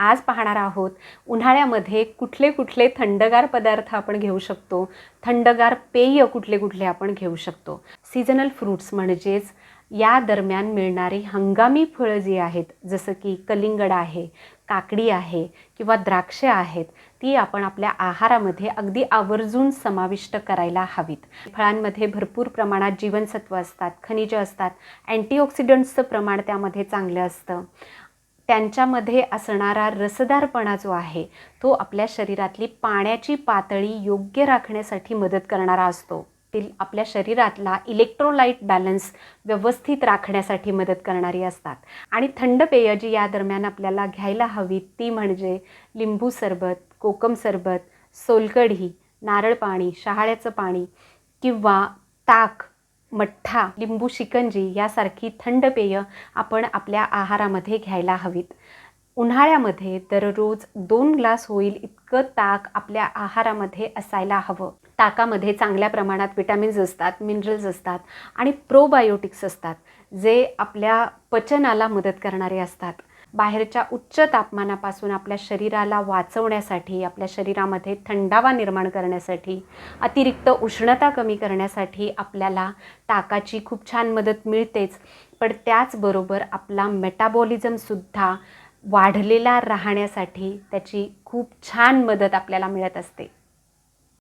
आज पाहणार आहोत. उन्हाळ्यामध्ये कुठले कुठले थंडगार पदार्थ आपण घेऊ शकतो? थंडगार पेय कुठले कुठले आपण घेऊ शकतो? सीझनल फ्रूट्स म्हणजेच या दरम्यान मिळणारी हंगामी फळं जी आहेत जसं की कलिंगड आहे काकडी आहे किंवा द्राक्षे आहेत ती आपण आपल्या आहारामध्ये अगदी आवर्जून समाविष्ट करायला हवीत. फळांमध्ये भरपूर प्रमाणात जीवनसत्व असतात खनिजं असतात अँटीऑक्सिडंट्सचं प्रमाण त्यामध्ये चांगलं असतं. त्यांच्यामध्ये असणारा रसदारपणा जो आहे तो आपल्या शरीरातली पाण्याची पातळी योग्य राखण्यासाठी मदत करणारा असतो. ती आपल्या शरीरातला इलेक्ट्रोलाइट बॅलन्स व्यवस्थित राखण्यासाठी मदत करणारी असतात. आणि थंड पेय जी या दरम्यान आपल्याला घ्यायला हवी ती म्हणजे लिंबू सरबत कोकम सरबत सोलकढी नारळ पाणी शहाळ्याचं पाणी किंवा ताक मठ्ठा लिंबू शिकंजी यासारखी थंड पेय आपण आपल्या आहारामध्ये घ्यायला हवीत. उन्हाळ्यामध्ये दररोज दोन ग्लास होईल इतकं ताक आपल्या आहारामध्ये असायला हवं. ताकामध्ये चांगल्या प्रमाणात विटॅमिन्स असतात मिनरल्स असतात आणि प्रोबायोटिक्स असतात जे आपल्या पचनाला मदत करणारे असतात. बाहेरच्या उच्च तापमानापासून आपल्या शरीराला वाचवण्यासाठी आपल्या शरीरामध्ये थंडावा निर्माण करण्यासाठी अतिरिक्त उष्णता कमी करण्यासाठी आपल्याला ताकाची खूप छान मदत मिळतेच. पण त्याचबरोबर आपला मेटाबॉलिझमसुद्धा वाढलेला राहण्यासाठी त्याची खूप छान मदत आपल्याला मिळत असते.